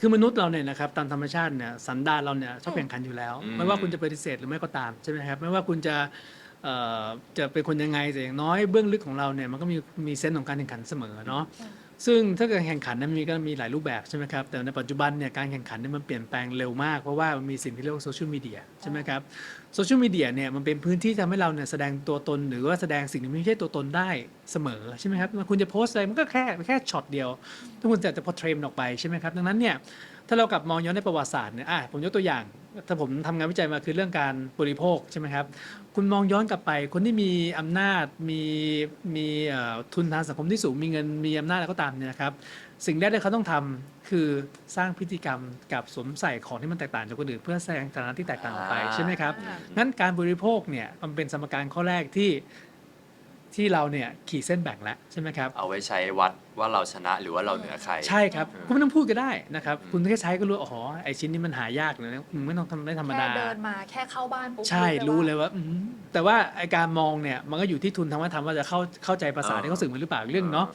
คือมนุษย์เราเนี่ยนะครับตามธรรมชาติเนี่ยสันดานเราเนี่ยชอบแข่งขันอยู่แล้วอืมไม่ว่าคุณจะปฏิเสธหรือไม่ก็ตามใช่ไหมครับไม่ว่าคุณจะเอ่อ จะเป็นคนยังไงแต่อย่างน้อยเบื้องลึกของเราเนี่ยมันก็มีมีเซนส์ของการแข่งขันเสมอเนาะซึ่งถ้าเกิดแข่งขันนั้นมีก็มีหลายรูปแบบใช่ไหมครับแต่ในปัจจุบันเนี่ยการแข่งขันเนี่ยมันเปลี่ยนแปลงเร็วมากเพราะว่ามันมีสิ่งที่เรียกว่าโซเชียลมีเดียใช่ไหมครับโซเชียลมีเดียเนี่ยมันเป็นพื้นที่ทำให้เราเนี่ยแสดงตัวตน หรือว่าแสดงสิ่งที่ไม่ใช่ตัวตนได้เสมอใช่ไหมครับคุณจะโพสต์อะไรมันก็แค่แค่ช็อตเดียวถ้าคุณจะจะพอเทรมออกไปใช่ไหมครับดังนั้นเนี่ยถ้าเรากลับมองย้อนในประวัติศาสตร์เนี่ยอะผมยกตัวอย่าง ถ้าผมทำงานวิจัยมาคือเรื่องการบริโภคใช่ไหมครับ คุณมองย้อนกลับไป คนที่มีอำนาจมีมีเอ่อทุนทางสังคมที่สูงมีเงินมีอำนาจอะไรก็ตามเนี่ยนะครับ สิ่งแรกที่เขาต้องทำคือสร้างพฤติกรรมกับสวมใส่ของที่มันแตกต่างจากคนอื่นเพื่อแสดงฐานะที่แตกต่างออกไปใช่ไหมครับอ่างั้นการบริโภคเนี่ยมันเป็นสมการข้อแรกที่ ที่เราเนี่ยขีดเส้นแบ่งแล้วใช่ไหมครับ เอาไว้ใช้วัดว่าเราชนะหรือว่าเราเหนือใคร ใช่ครับอืมคุณไม่ต้องพูดก็ได้นะครับ อืม คุณแค่ใช้ก็รู้อ๋อไอชิ้นนี้มันหายากเลยนะมึงไม่ต้องทำได้ธรรมแค่ดา เดินมาแค่เข้าบ้านปุ๊บใช่รู้เลยว่าว่าอืมแต่ว่าไอการมองเนี่ยมันก็อยู่ที่ทุนทางวัฒนธรรมว่าจะเข้าเข้าใจภาษาที่เขาสื่อมาหรือเปล่าอีกเรื่องเนาะ